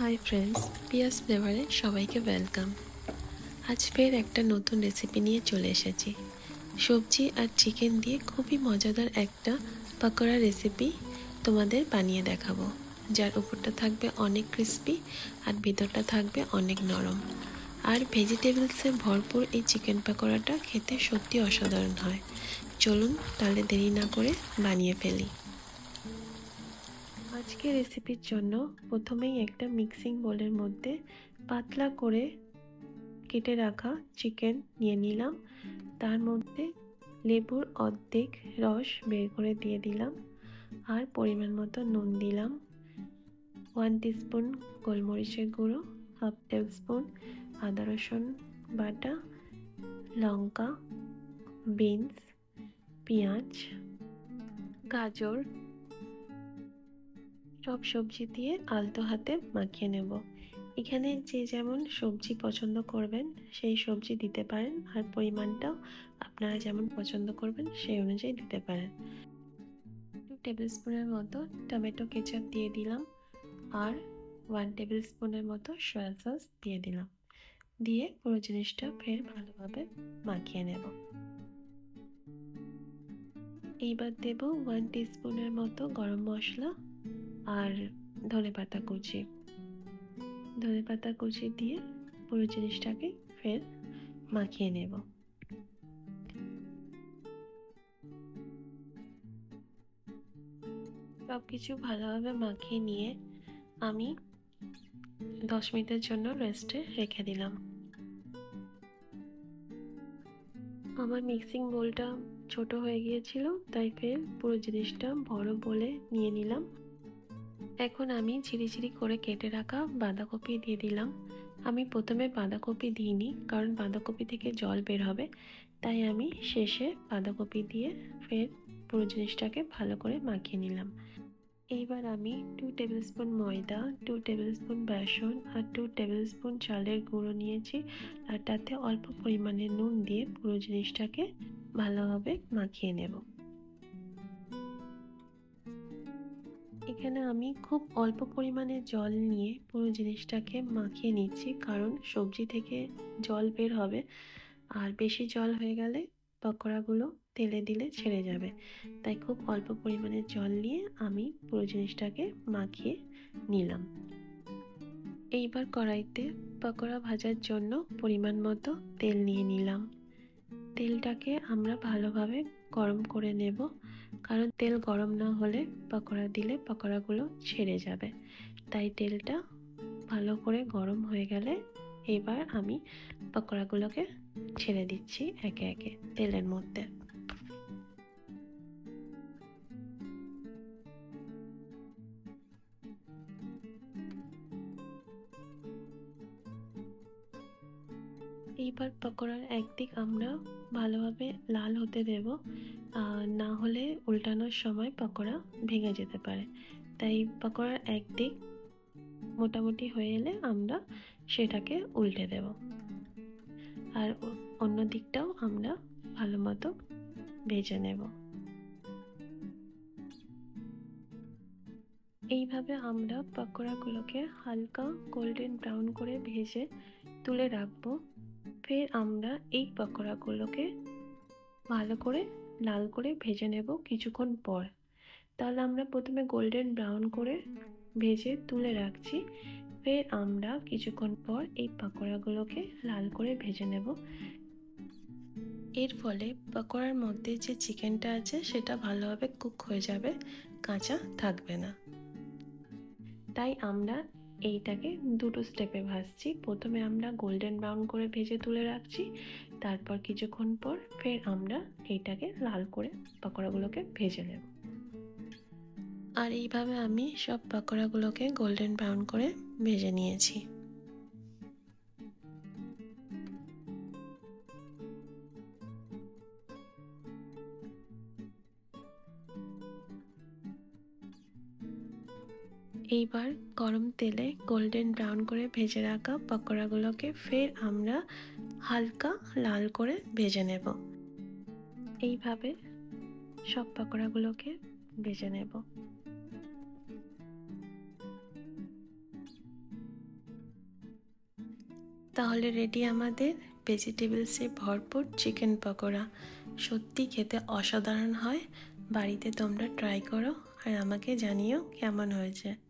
Hi friends পিয়াস ফ্লেভারে সবাইকে welcome আজ ফের একটা নতুন রেসিপি নিয়ে চলে এসেছি। সবজি আর চিকেন দিয়ে খুবই মজাদার একটা পাকোড়া রেসিপি তোমাদের বানিয়ে দেখাবো। যার উপরটা থাকবে অনেক ক্রিস্পি আর ভিতরটা থাকবে অনেক নরম। আর ভেজিটেবলসে ভরপুর এই চিকেন পাকোড়াটা খেতে সত্যি অসাধারণ হয়। চলুন তাহলে দেরি না করে বানিয়ে ফেলি। আজকে রেসিপির জন্য প্রথমেই একটা মিক্সিং বোলের মধ্যে পাতলা করে কেটে রাখা চিকেন নিয়ে নিলাম। তার মধ্যে লেবুর অর্ধেক রস বের করে দিয়ে দিলাম আর পরিমাণ মতো নুন দিলাম। ওয়ান টিস্পুন গোলমরিচের গুঁড়ো হাফ টেবিল স্পুন আদা রসুন বাটা, লঙ্কা বিনস পেঁয়াজ, গাজর সব সবজি দিয়ে আলতো হাতে মাখিয়ে নেব। এখানে যে যেমন সবজি পছন্দ করবেন, সেই সবজি দিতে পারেন আর পরিমাণটাও আপনারা যেমন পছন্দ করবেন, সেই অনুযায়ী দিতে পারেন। টু টেবিল স্পুনের মতো টমেটো কেচাপ দিয়ে দিলাম আর ওয়ান টেবিল স্পুনের মতো সয়া সস দিয়ে দিলাম। দিয়ে পুরো জিনিসটা ফের ভালোভাবে মাখিয়ে নেব। এইবার দেব ওয়ান টিস্পুনের মতো গরম মশলা আর ধনে পাতা কুচি। ধনে পাতা কুচি দিয়ে পুরো জিনিসটাকে ফের মাখিয়ে নেব। সব কিছু ভালোভাবে মাখিয়ে নিয়ে আমি দশ মিনিটের জন্য রেস্টে রেখে দিলাম। আমার মিক্সিং বোলটা ছোট হয়ে গিয়েছিল, তাই ফের পুরো জিনিসটা বড় বলে নিয়ে নিলাম। এখন আমি ঝিরিঝিরি করে কেটে রাখা বাঁধাকপি দিয়ে দিলাম। আমি প্রথমে বাঁধাকপি দিইনি, কারণ বাঁধাকপি থেকে জল বের হবে। তাই আমি শেষে বাঁধাকপি দিয়ে ফের পুরো জিনিসটাকে ভালো করে মাখিয়ে নিলাম। এইবার আমি টু টেবিল স্পুন ময়দা টু টেবিল স্পুন বেসন আর টু টেবিল স্পুন চালের গুঁড়ো নিয়েছি আর তাতে অল্প পরিমাণে নুন দিয়ে পুরো জিনিসটাকে ভালোভাবে মাখিয়ে নেব। এখানে আমি খুব অল্প পরিমাণে জল নিয়ে পুরো জিনিসটাকে মাখিয়ে নিচ্ছি, কারণ সবজি থেকে জল বের হবে। আর বেশি জল হয়ে গেলে পকোড়াগুলো তেলে দিলে ছেড়ে যাবে। তাই খুব অল্প পরিমাণে জল নিয়ে আমি পুরো জিনিসটাকে মাখিয়ে নিলাম। এইবার কড়াইতে পকোড়া ভাজার জন্য পরিমাণ মতো তেল নিয়ে নিলাম। তেলটাকে আমরা ভালোভাবে গরম করে নেব। কারণ তেল গরম না হলে পকোড়া দিলে পকোড়াগুলো ছেড়ে যাবে। তাই তেলটা ভালো করে গরম হয়ে গেলে এবার আমি পকোড়াগুলোকে ছেড়ে দিচ্ছি একে একে তেলের মধ্যে। এইবার পকোড়ার একদিক আমরা ভালোভাবে লাল হতে দেব না হলে উল্টানোর সময় পকোড়া ভেঙে যেতে পারে। তাই পকোড়ার একদিক মোটামুটি হয়ে এলে আমরা সেটাকে উল্টে দেব। আর অন্য দিকটাও আমরা ভালো মতো ভেজে নেব। এইভাবে আমরা পকোড়াগুলোকে হালকা গোল্ডেন ব্রাউন করে ভেজে তুলে রাখব। ফের আমরা এই পকোড়াগুলোকে ভালো করে, লাল করে ভেজে নেব কিছুক্ষণ পর। তাহলে আমরা প্রথমে গোল্ডেন ব্রাউন করে ভেজে তুলে রাখছি। ফের আমরা কিছুক্ষণ পর এই পকোড়াগুলোকে লাল করে ভেজে নেব। এর ফলে পকোড়ার মধ্যে যে চিকেনটা আছে সেটা ভালোভাবে কুক হয়ে যাবে, কাঁচা থাকবে না। তাই আমরা এইটাকে দুটো স্টেপে ভাজছি। প্রথমে আমরা গোল্ডেন ব্রাউন করে ভেজে তুলে রাখছি। তারপর কিছুক্ষণ পর ফের আমরা এইটাকে লাল করে পকোড়াগুলোকে ভেজে নেব। আর এইভাবে আমি সব পকোড়াগুলোকে গোল্ডেন ব্রাউন করে ভেজে নিয়েছি। এইবার গরম তেলে গোল্ডেন ব্রাউন করে ভেজে রাখা পকোড়াগুলোকে ফের আমরা হালকা লাল করে ভেজে নেব। এইভাবে সব পকোড়াগুলোকে ভেজে নেব। তাহলে রেডি আমাদের ভেজিটেবলসে ভরপুর চিকেন পকোড়া। সত্যি খেতে অসাধারণ হয়। বাড়িতে তোমরা ট্রাই করো আর আমাকে জানিও কেমন হয়েছে।